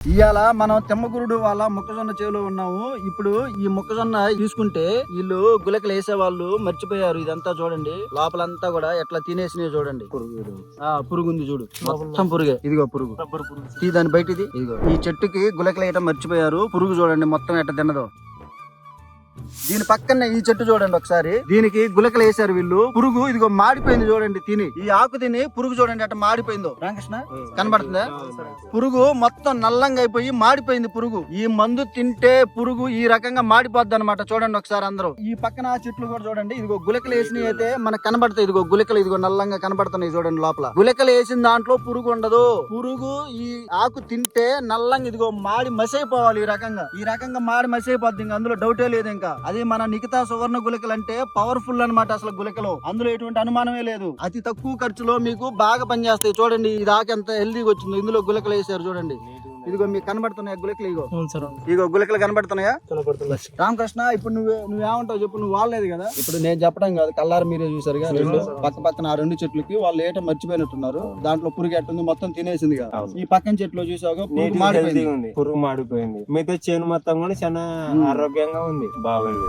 ఇవాళ మనం తెమ్మగురుడు వాళ్ళ మొక్కజొన్న చేలో ఉన్నాము. ఇప్పుడు ఈ మొక్కజొన్న తీసుకుంటే వీళ్ళు గులకలు వేసే వాళ్ళు మర్చిపోయారు. ఇదంతా చూడండి. లోపలంతా కూడా ఎట్లా తినేసినవి చూడండి. ఆ పురుగు ఉంది చూడు. మొత్తం పురుగే. ఇదిగో పురుగు. దాని బయట ఇది ఇదిగో. ఈ చెట్టుకి గులకలు వేయటం మర్చిపోయారు. పురుగు చూడండి మొత్తం ఎట్ట తిన్నదో. దీని పక్కన ఈ చెట్టు చూడండి ఒకసారి. దీనికి గులకలు వేసారు వీళ్ళు. పురుగు ఇదిగో మాడిపోయింది చూడండి తిని. ఈ ఆకు తిని పురుగు చూడండి అట్ట మాడిపోయిందో. రామకృష్ణ? కనబడుతుందా? పురుగు మొత్తం నల్లంగా అయిపోయి మాడిపోయింది పురుగు. ఈ మందు తింటే పురుగు ఈ రకంగా మాడిపోద్ది అనమాట చూడండి ఒకసారి అందరూ. ఈ పక్కన ఆ చెట్లు కూడా చూడండి. ఇదిగో గులకలు వేసినవి అయితే మనకు కనబడతాయి. ఇదిగో గులకలు ఇదిగో నల్లంగా కనబడుతున్నాయి చూడండి లోపల. గులకలు వేసిన దాంట్లో పురుగు ఉండదు. పురుగు ఈ ఆకు తింటే నల్లంగా ఇదిగో మాడి మసైపోవాలి ఈ రకంగా. ఈ రకంగా మాడి మసైపోద్ది. ఇంకా అందులో డౌటే లేదు ఇంకా. అది మన నిఖితా సువర్ణ గులకలు అంటే పవర్ఫుల్ అన్నమాట అసలు గుళికలు అందులో ఎటువంటి అనుమానమే లేదు. అతి తక్కువ ఖర్చులో మీకు బాగా పనిచేస్తాయి. చూడండి ఇది దాకా ఎంత హెల్దీగా వచ్చింది. ఇందులో గులకలు వేసారు చూడండి. ఇదిగో మీకు కనబడుతున్నాయి గులకలు ఇగో ఇగో గులకలు కనబడుతున్నాయా? రామకృష్ణ ఇప్పుడు నువ్వు నువ్వేమంటావు చెప్పు నువ్వు వాళ్ళలేదు కదా? ఇప్పుడు నేను చెప్పడం కాదు కల్లారు మీరే చూసారు రెండు పక్క పక్కన ఆ రెండు చెట్లకి వాళ్ళు ఏటం మర్చిపోయినట్టున్నారు. దాంట్లో పురుగు ఎట్టుంది మొత్తం తినేసింది కదా. ఈ పక్కన చెట్లు చూసావు పురుగు మాడిపోయింది ఉంది. పురుగు మాడిపోయింది మిగతా చేను మొత్తం కూడా చాలా. ఆరోగ్యంగా ఉంది. బాగుంది.